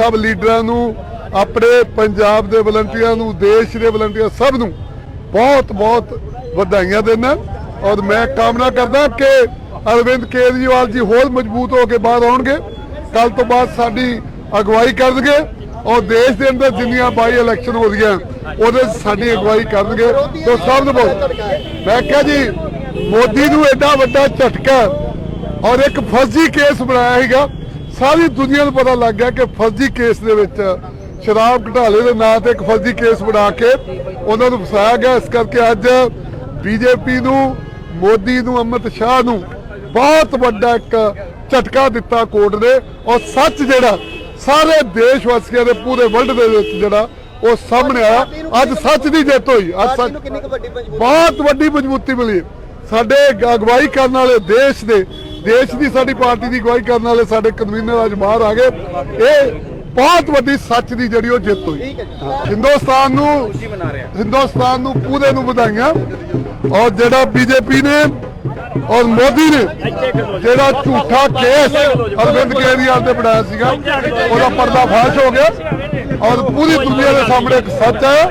ਸਭ ਲੀਡਰਾਂ ਨੂੰ, ਆਪਣੇ ਪੰਜਾਬ ਦੇ ਵਲੰਟੀਅਰਾਂ ਨੂੰ, ਦੇਸ਼ ਦੇ ਵਲੰਟੀਅਰ ਸਭ ਨੂੰ ਬਹੁਤ ਬਹੁਤ ਵਧਾਈਆਂ ਦਿੰਦਾ। ਔਰ ਮੈਂ ਕਾਮਨਾ ਕਰਦਾ ਕਿ ਅਰਵਿੰਦ ਕੇਜਰੀਵਾਲ ਜੀ ਹੋਰ ਮਜ਼ਬੂਤ ਹੋ ਕੇ ਬਾਹਰ ਆਉਣਗੇ। ਕੱਲ ਤੋਂ ਬਾਅਦ ਸਾਡੀ ਅਗਵਾਈ ਕਰਨਗੇ ਔਰ ਦੇਸ਼ ਦੇ ਅੰਦਰ ਜਿੰਨੀਆਂ ਬਾਈ ਇਲੈਕਸ਼ਨ ਹੋ ਰਹੀਆਂ, ਉਹਦੇ ਸਾਡੀ ਅਗਵਾਈ ਕਰਨਗੇ। ਤੋਂ ਸਭ ਨੂੰ ਬਹੁਤ ਮੈਂ ਕਿਹਾ ਜੀ, ਮੋਦੀ ਨੂੰ ਐਡਾ ਵੱਡਾ ਝਟਕਾ ਔਰ ਇੱਕ ਫਰਜ਼ੀ ਕੇਸ ਬਣਾਇਆ ਹੈਗਾ ਸਾਰੀ ਦੁਨੀਆ ਨੂੰ ਪਤਾ ਲੱਗ ਗਿਆ ਕਿ ਫਰਜ਼ੀ ਕੇਸ ਦੇ ਵਿੱਚ ਸ਼ਰਾਬ ਘਟਾਲੇ ਦੇ ਨਾਂ ਤੇ ਇੱਕ ਫਰਜ਼ੀ ਕੇਸ ਬਣਾ ਕੇ ਉਹਨਾਂ ਨੂੰ ਫਸਾਇਆ ਗਿਆ। ਇਸ ਕਰਕੇ ਅੱਜ ਬੀਜੇਪੀ ਨੂੰ ਮੋਦੀ ਨੂੰ ਅਮਿਤ ਸ਼ਾਹ ਨੂੰ ਬਹੁਤ ਵੱਡਾ ਇੱਕ ਝਟਕਾ ਦਿੱਤਾ ਕੋਰਟ ਨੇ। ਔਰ ਸੱਚ ਜਿਹੜਾ ਸਾਰੇ ਦੇਸ਼ ਵਾਸੀਆਂ ਦੇ ਪੂਰੇ ਵਰਲਡ ਦੇ ਵਿੱਚ ਜਿਹੜਾ ਉਹ ਸਾਹਮਣੇ ਆਇਆ। ਅੱਜ ਸੱਚ ਦੀ ਜਿੱਤ ਹੋਈ। ਅੱਜ ਸੱਚ ਬਹੁਤ ਵੱਡੀ ਮਜ਼ਬੂਤੀ ਮਿਲੀ। ਸਾਡੇ ਅਗਵਾਈ ਕਰਨ ਵਾਲੇ ਦੇਸ਼ ਦੇ ਦੇਸ਼ ਦੀ ਸਾਡੀ ਪਾਰਟੀ ਦੀ ਅਗਵਾਈ ਕਰਨ ਵਾਲੇ ਸਾਡੇ ਕਨਵੀਨਰ ਅੱਜ ਬਾਹਰ ਆ ਗਏ। ਇਹ ਬਹੁਤ ਵੱਡੀ ਸੱਚ ਦੀ ਜਿਹੜੀ ਉਹ ਜਿੱਤ ਹੋਈ। ਹਿੰਦੁਸਤਾਨ ਨੂੰ ਹਿੰਦੁਸਤਾਨ ਨੂੰ ਪੂਰੇ ਨੂੰ ਵਧਾਈਆਂ। ਔਰ ਜਿਹੜਾ ਬੀਜੇਪੀ ਨੇ ਔਰ ਮੋਦੀ ਨੇ ਜਿਹੜਾ ਝੂਠਾ ਕੇਸ ਅਰਵਿੰਦ ਕੇਜਰੀਵਾਲ ਤੇ ਬਣਾਇਆ ਸੀਗਾ ਉਹਦਾ ਪਰਦਾ ਫਾਸ਼ ਹੋ ਗਿਆ। ਔਰ ਪੂਰੀ ਦੁਨੀਆ ਦੇ ਸਾਹਮਣੇ ਇੱਕ ਸੱਚ ਹੈ।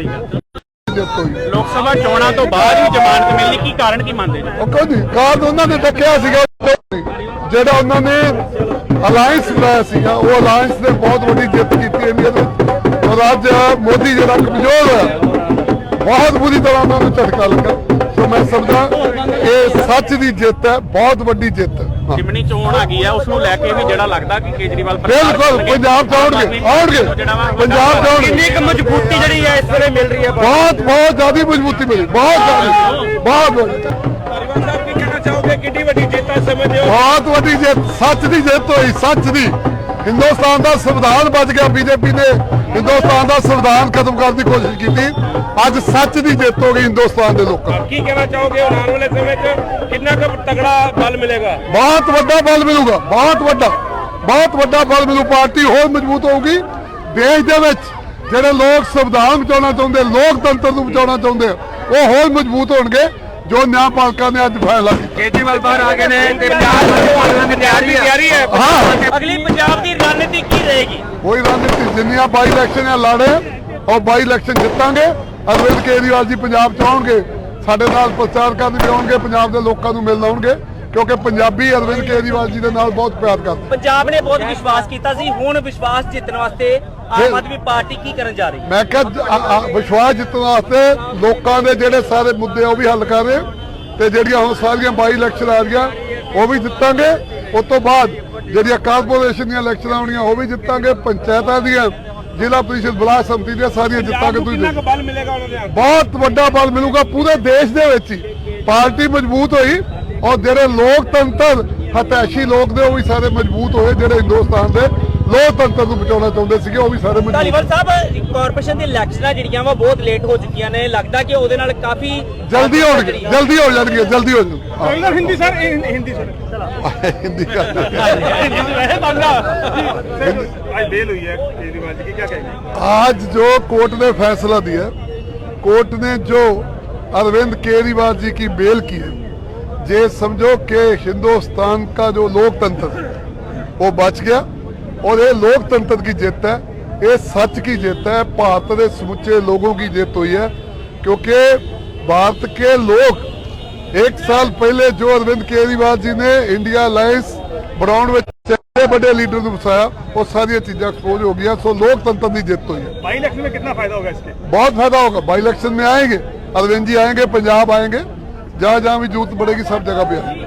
ਲੋਕ ਸਭਾ ਚੋਣਾਂ ਤੋਂ ਬਾਅਦ ਹੀ ਜ਼ਮਾਨਤ ਮਿਲਣੀ ਕੀ ਕਾਰਨ ਕੀ ਮੰਨਦੇ ਨੇ? ਉਹ ਕੋਈ ਕਾਰਡ ਉਹਨਾਂ ਨੇ ਟੱਕਿਆ ਸੀਗਾ। ਜਿਹੜਾ ਉਹਨਾਂ ਨੇ ਅਲਾਈਅੰਸ ਬਣਾਇਆ ਸੀਗਾ ਉਹ ਅਲਾਈਅੰਸ ਨੇ ਬਹੁਤ ਵੱਡੀ ਜਿੱਤ ਕੀਤੀ ਇੰਡੀਆ ਦੇ। ਔਰ ਅੱਜ ਮੋਦੀ ਜਿਹੜਾ ਕਮਜ਼ੋਰ ਹੈ ਬਹੁਤ ਬੁਰੀ ਤਰ੍ਹਾਂ ਉਹਨਾਂ ਨੂੰ ਝਟਕਾ ਲੱਗਾ ਸੋ ਮੈਂ ਸਮਝਦਾ ਇਹ ਸੱਚ ਦੀ ਜਿੱਤ ਹੈ ਬਹੁਤ ਵੱਡੀ ਜਿੱਤ। ਜਿਮਣੀ ਚੋਣ ਆ ਗਈ ਆ ਉਸ ਨੂੰ ਲੈ ਕੇ ਵੀ ਜਿਹੜਾ ਲੱਗਦਾ ਕਿ ਕੇਜਰੀਵਾਲ ਬਿਲਕੁਲ। ਪੰਜਾਬ ਚ ਆਉਣਗੇ ਪੰਜਾਬ ਆਉਣਗੇ ਕਿੰਨੀ ਕੁ ਮਜ਼ਬੂਤੀ ਜਿਹੜੀ ਹੈ ਇਸ ਵੇਲੇ ਮਿਲ ਰਹੀ ਹੈ ਬਹੁਤ ਬਹੁਤ ਜ਼ਿਆਦਾ ਮਜ਼ਬੂਤੀ ਮਿਲੀ ਬਹੁਤ ਜ਼ਿਆਦਾ ਬਹੁਤ ਚਾਹੋਗੇ ਕਿੰਨੀ ਵੱਡੀ ਜਿੱਤ ਹੈ ਸਮਝਦੇ ਬਹੁਤ ਵੱਡੀ ਜਿੱਤ ਸੱਚ ਦੀ ਜਿੱਤ ਹੋਈ ਸੱਚ ਦੀ। ਹਿੰਦੁਸਤਾਨ ਦਾ ਸੰਵਿਧਾਨ ਬਚ ਗਿਆ ਬੀਜੇਪੀ ਨੇ ਹਿੰਦੁਸਤਾਨ ਦਾ ਸੰਵਿਧਾਨ ਖਤਮ ਕਰਨ ਦੀ ਕੋਸ਼ਿਸ਼ ਕੀਤੀ। ਅੱਜ ਸੱਚ ਦੀ ਜਿੱਤ ਹੋ ਗਈ ਹਿੰਦੁਸਤਾਨ ਦੇ ਲੋਕਾਂ ਕੀ ਕਹਿਣਾ ਚਾਹੋਗੇ ਹੁਣ ਆਉਣ ਵਾਲੇ ਸਮੇਂ 'ਚ? ਕਿੰਨਾ ਕੁ ਤਗੜਾ ਬਲ ਮਿਲੇਗਾ? ਬਹੁਤ ਵੱਡਾ ਬਲ ਮਿਲੂਗਾ ਬਹੁਤ ਵੱਡਾ। ਬਹੁਤ ਵੱਡਾ ਬਲ ਮਿਲੂ ਪਾਰਟੀ ਹੋਰ ਮਜ਼ਬੂਤ ਹੋਊਗੀ। ਦੇਸ਼ ਦੇ ਵਿੱਚ ਜਿਹੜੇ ਲੋਕ ਸੰਵਿਧਾਨ ਬਚਾਉਣਾ ਚਾਹੁੰਦੇ ਲੋਕਤੰਤਰ ਨੂੰ ਬਚਾਉਣਾ ਚਾਹੁੰਦੇ ਉਹ ਹੋਰ ਮਜ਼ਬੂਤ ਹੋਣਗੇ। ਜੋ ਨਿਆਂਪਾਲਕਾਂ ਨੇ ਅੱਜ ਫੈਸਲਾ ਕੀਤਾ। ਕੇਜਰੀਵਾਲ ਬਾਹਰ ਆ ਗਏ ਨੇ ਤੇ ਪੰਜਾਬ ਦੀ ਤਿਆਰੀ ਤਿਆਰੀ ਹੈ। ਹਾਂ। ਅਗਲੀ ਪੰਜਾਬ ਦੀ ਰਣਨੀਤੀ ਕੀ ਰਹੇਗੀ? ਕੋਈ ਰਣਨੀਤੀ ਜਿੰਨੀਆਂ ਬਾਈ ਇਲੈਕਸ਼ਨ ਆ ਲਾੜੇ ਉਹ ਬਾਈ ਇਲੈਕਸ਼ਨ ਜਿੱਤਾਂਗੇ। ਅਰਵਿੰਦ ਕੇਜਰੀਵਾਲ ਜੀ ਪੰਜਾਬ ਚ ਆਉਣਗੇ ਸਾਡੇ ਨਾਲ ਪ੍ਰਚਾਰ ਕਰਨ ਵੀ ਆਉਣਗੇ ਪੰਜਾਬ ਦੇ ਲੋਕਾਂ ਨੂੰ ਮਿਲਣ ਆਉਣਗੇ। ਕਿਉਂਕਿ ਪੰਜਾਬੀ ਅਰਵਿੰਦ ਕੇਜਰੀਵਾਲ ਜੀ ਦੇ ਨਾਲ ਬਹੁਤ ਪਿਆਰ ਕਰਦੇ। ਪੰਜਾਬ ਨੇ ਬਹੁਤ ਵਿਸ਼ਵਾਸ ਕੀਤਾ ਸੀ ਹੁਣ ਵਿਸ਼ਵਾਸ ਜਿੱਤਣ ਵਾਸਤੇ ਆਮ ਆਦਮੀ ਪਾਰਟੀ ਕੀ ਕਰਨ ਜਾ ਰਹੀ ਹੈ? ਮੈਂ ਕਿਹਾ ਵਿਸ਼ਵਾਸ ਜਿੱਤਣ ਵਾਸਤੇ ਲੋਕਾਂ ਦੇ ਜਿਹੜੇ ਸਾਰੇ ਮੁੱਦੇ ਉਹ ਵੀ ਹੱਲ ਕਰ ਰਹੇ। ਤੇ ਜਿਹੜੀਆਂ ਹੁਣ ਸਾਰੀਆਂ ਬਾਈ ਇਲੈਕਸ਼ਨ ਆ ਰਹੀਆਂ ਉਹ ਵੀ ਜਿੱਤਾਂਗੇ। ਉਸ ਤੋਂ ਬਾਅਦ ਜਿਹੜੀਆਂ ਕਾਰਪੋਰੇਸ਼ਨ ਦੀਆਂ ਇਲੈਕਸ਼ਨਾਂ ਆਉਣੀਆਂ ਉਹ ਵੀ ਜਿੱਤਾਂਗੇ। ਪੰਚਾਇਤਾਂ ਦੀਆਂ ਜ਼ਿਲ੍ਹਾ ਪ੍ਰੀਸ਼ਦ ਬਲਾਕ ਸੰਮਤੀ ਦੀਆਂ ਸਾਰੀਆਂ ਜਿੱਤਾਂਗੇ ਤੁਸੀਂ। ਦੇਖੋ। ਬਲ ਮਿਲੇਗਾ ਉਹਨਾਂ ਦੇ ਬਹੁਤ ਵੱਡਾ ਬਲ ਮਿਲੂਗਾ ਪੂਰੇ ਦੇਸ਼ ਦੇ ਵਿੱਚ ਹੀ। ਪਾਰਟੀ ਮਜ਼ਬੂਤ ਹੋਈ ਔਰ ਜਿਹੜੇ ਲੋਕਤੰਤਰ ਹਤੈਸ਼ੀ ਲੋਕ ਦੇ ਉਹ ਵੀ ਸਾਰੇ ਮਜ਼ਬੂਤ ਹੋਏ ਜਿਹੜੇ ਹਿੰਦੁਸਤਾਨ ਦੇ ਲੋਕਤੰਤਰ ਨੂੰ ਬਚਾਉਣਾ ਚਾਹੁੰਦੇ ਸੀਗੇ ਉਹ ਵੀ ਸਾਰੇ ਮਜ਼ਬੂਤ ਧਾਲੀਵਾਲ ਸਾਹਿਬ ਕਾਰਪੋਰੇਸ਼ਨ ਦੀ ਇਲੈਕਸ਼ਨਾਂ ਜਿਹੜੀਆਂ ਵਾ ਬਹੁਤ ਲੇਟ ਹੋ ਚੁੱਕੀਆਂ ਨੇ ਲੱਗਦਾ ਕਿ ਉਹਦੇ ਨਾਲ ਕਾਫੀ ਜਲਦੀ ਹੋਣਗੇ ਜਲਦੀ ਹੋ ਜਾਣਗੇ ਜਲਦੀ ਹੋ ਜਾਣਗੇ ਹਿੰਦੀ ਸਰ ਹਿੰਦੀ ਸਰ ਹਾਂ, ਹਿੰਦੀ ਕਰ ਵੈਸੇ ਬੰਦਾ ਅੱਜ ਬੇਲ ਹੋਈ ਹੈ ਕੇਜਰੀਵਾਲ ਜੀ ਕੀ ਕੀ ਕਹੇਗੇ आज जो कोर्ट ने फैसला दिया कोर्ट ने जो अरविंद केजरीवाल जी की बेल की है ये समझो कि हिंदुस्तान का जो लोकतंत्र है वो बच गया और ये लोकतंत्र की जित है ये सच की जित है भारत के समुचे लोगों की जित हुई है क्योंकि भारत के लोग एक साल पहले जो अरविंद केजरीवाल जी ने इंडिया अलायंस बनाने बड़े लीडर बसाया और सारिया चीजा एक्सपोज हो गई सो लोकतंत्र की जित हुई है। बाई इलेक्शन में कितना फ़ायदा होगा इसके? बहुत फ़ायदा होगा बाई इलेक्शन में आएँगे अरविंद जी आएँगे पंजाब आएँगे जहां जहां भी जरूरत पड़ेगी सब जगह पे आएंगे